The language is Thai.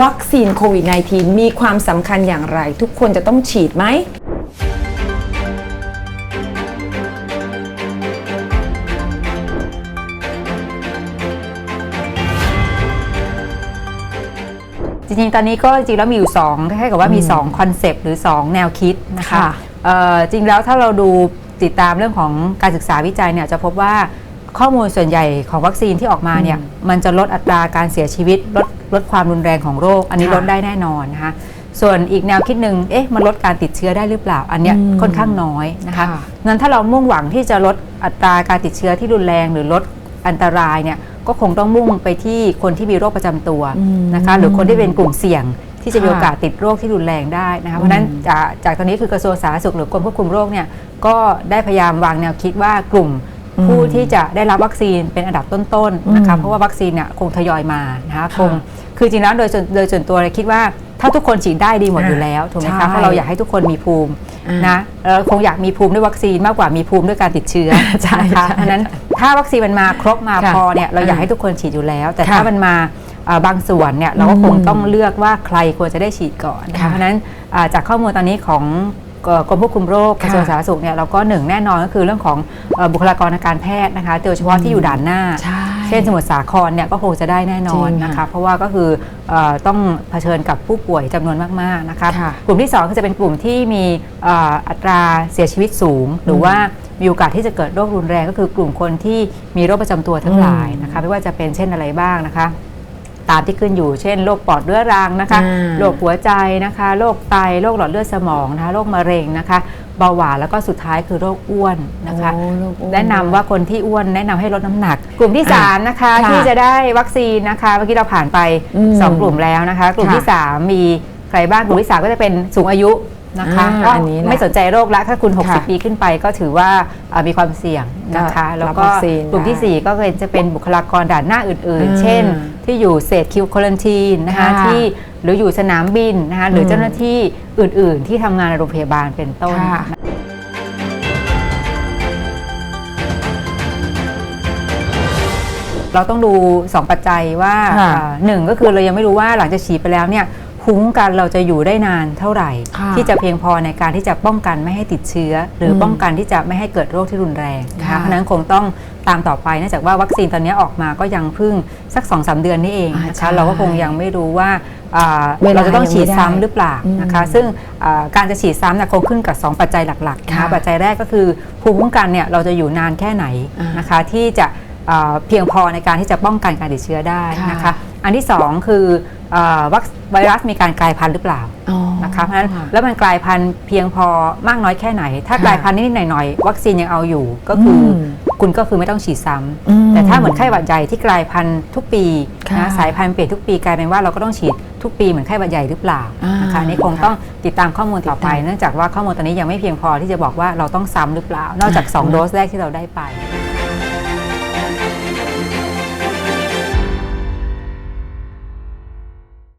วัคซีนโควิด -19 มีความสำคัญอย่างไร ทุกคนจะต้องฉีดไหม จริงๆ ตอนนี้ก็จริงๆแล้วมีอยู่2คล้ายๆกับว่ามี 2 คอนเซปต์หรือ 2 แนวคิดนะคะค่ะ เอ่อจริงแล้วถ้าเราดูติดตามเรื่องของการศึกษาวิจัยเนี่ยจะพบว่า ข้อมูลส่วนใหญ่ของวัคซีนที่ออกมาเนี่ยมันจะลดอัตราการเสียชีวิตลดลดความรุนแรงของโรค อันนี้ค่ะลดได้แน่นอนนะคะส่วนอีกแนวคิดหนึ่งเอ๊ะมันลดการติดเชื้อได้หรือเปล่า อันเนี้ยอืมค่อนข้างน้อยนะคะค่ะนั้นถ้าเรามุ่งหวังที่จะลดอัตราการติดเชื้อที่รุนแรงหรือลดอันตรายเนี่ยก็คงต้องมุ่งไปที่คนที่มีโรคประจำตัวอืมนะคะหรือคนที่เป็นกลุ่มเสี่ยงที่จะมีค่ะโอกาสติดโรคที่รุนแรงได้นะคะเพราะฉะนั้นจากจากตอนนี้คือกระทรวงสาธารณสุขหรือกรมควบคุมโรคเนี่ยก็ได้พยายามวางแนวคิดว่ากลุ่มอืม ผู้ที่จะได้รับวัคซีนเป็นอันดับต้นๆนะคะอืมเพราะว่าวัคซีนเนี่ยคงทยอยมานะคะค่ะคงคือจริงแล้วโดยส่วนโดยส่วนตัวเลยคิดว่าถ้าทุกคนฉีดได้ดีหมดอ่าอยู่แล้วถูกไหมใช่คะเพราะเราอยากให้ทุกคนมีภูมิอ่านนะเราคงอยากมีภูมิด้วยวัคซีนมากกว่ามีภูมิด้วยการติดเชื้อใช่นะคะใช่เพราะฉะนั้นถ้าวัคซีนมันมาครบมาค่ะพอเนี่ยเราอยากอ่าให้ทุกคนฉีดอยู่แล้ว แต่ค่ะถ้ามันมาเอ่อบางส่วนเนี่ยเราก็คงอืมต้องเลือกว่าใครควรจะได้ฉีดก่อนนะคะค่ะเพราะฉะนั้นอ่าจากข้อมูลตอนนี้ของเอ่อ กรมควบคุมโรคกค่ะระทรวงสาธารณสุขเนี่ยเราก็หนึ่งแน่นอนก็คือเรื่องของเอ่อบุคลากรทางการแพทย์นะคะโดยเฉพาะที่อยู่ด่านหน้าใช่เช่นสมุทรสาครเนี่ยก็คงจะได้แน่นอนจริงนะค่ะคะเพราะว่าก็คือเออต้องเผชิญกับผู้ป่วยจำนวนมากๆนะคะค่ะกลุ่มที่2ก็จะเป็นกลุ่มที่มีเอ่ออัตราเสียชีวิตสูง หรือว่ามีโอกาสที่จะเกิดโรครุนแรงก็คือกลุ่มคนที่มีโรคประจำตัวทั้งหลายนะคะไม่ว่าจะเป็นเช่นอะไรบ้างนะคะ ตามที่ขึ้นอยู่เช่นโรคปอดเรื้อรังนะคะอ่าโรคหัวใจนะคะโรคไตโรคหลอดเลือดสมองนะคะโรคมะเร็งนะคะเบาหวานแล้วก็สุดท้ายคือโรคอ้วนนะคะโอ้โรคอ้วนแนะนำว่าคนที่อ้วนแนะนำให้ลดน้ำหนัก กลุ่มที่อะ3นะคะค่ะที่จะได้วัคซีนนะคะเมื่อกี้เราผ่านไปอืม2กลุ่มแล้วนะคะ กลุ่มที่ค่ะ3มีใครบ้างกลุ่มที่3ก็จะเป็นสูงอายุ นะคะอ่าก็อันนี้แหละไม่สนใจโรคละถ้าคุณ ค่ะ60 ปีขึ้นไปก็ถือว่าเอ่อมีความเสี่ยงนะคะ ก็แล้วรับก็วัคซีนกลุ่มทีได้สี่ 4 ก็คือจะเป็นบุคลากรด่านหน้าอื่นอ่าๆเช่น ที่อยู่เศษคิวคอลันทีนนะคะค่ะที่หรืออยู่สนามบินนะคะหรืออม เจ้าหน้าที่อื่นๆ ที่ทำงานในโรงพยาบาลเป็นต้น ค่ะเราต้องดู 2 ปัจจัยว่าค่ะอ่าหนึ่งก็คือเรายังไม่รู้ว่าหลังจากฉีดไปแล้วเนี่ยภูมิ คุ้มกันเราจะอยู่ได้นานเท่าไหร่ ค่ะที่จะเพียงพอในการที่จะป้องกันไม่ให้ติดเชื้อ หรืออมป้องกันที่จะไม่ให้เกิดโรคที่รุนแรงนะคะค่ะเพราะฉะนั้นคงต้องตามต่อไปเนื่องจากว่าวัคซีนตอนนี้ออกมาก็ยังเพิ่งสัก2อสเดือนนี่เองอ่านะใช่คะเราก็คงยังไม่รู้ว่าอ่าเวลาเราจะต้องฉีดยังไม่ได้ซ้ำหรือเปล่านะคะอืมซึ่งอ่าการจะฉีดซ้ำเนี่ยคงขึ้นกับ2ปัจจัยหลักๆนะคะค่ะปัจจัยแรกก็คือภูมิคุ้มกันเนี่ยเราจะอยู่นานแค่ไหนอ่าน นะคะที่จะ เอ่อเพียงพอในการที่จะป้องกันการติดเชื้อได้นะคะค่ะอันที่ 2 คือเออวัคไวรัสมีการกลายพันธุ์หรือเปล่าอ๋อนะคะเพราะฉะนั้นค่ะแล้วมันกลายพันธุ์เพียงพอมากน้อยแค่ไหน ถ้าค่ะกลายพันธุ์นิดๆหน่อยๆวัคซีนยังเอาอยู่ก็คืออมคุณก็คือไม่ต้องฉีดซ้อืมำแต่ถ้าเหมือนไข้หวัดใหญ่ที่กลายพันธุ์ทุกปีค่ะนะสายพันธุ์เปลี่ยนทุกปีกลายเป็นว่าเราก็ต้องฉีดทุกปีเหมือนไข้หวัดใหญ่หรือเปล่าอ่านนะคะอันนี่คงค่ะต้องติดตามข้อมูลต่อไปติดตามเนื่องจากว่าข้อมูลตอนนี้ยังไม่เพียงพอที่จะบอกว่าเราต้องซ้ำหรือเปล่า นอกจากสองอ่าโดสแรกที่เราได้ไป Thank you.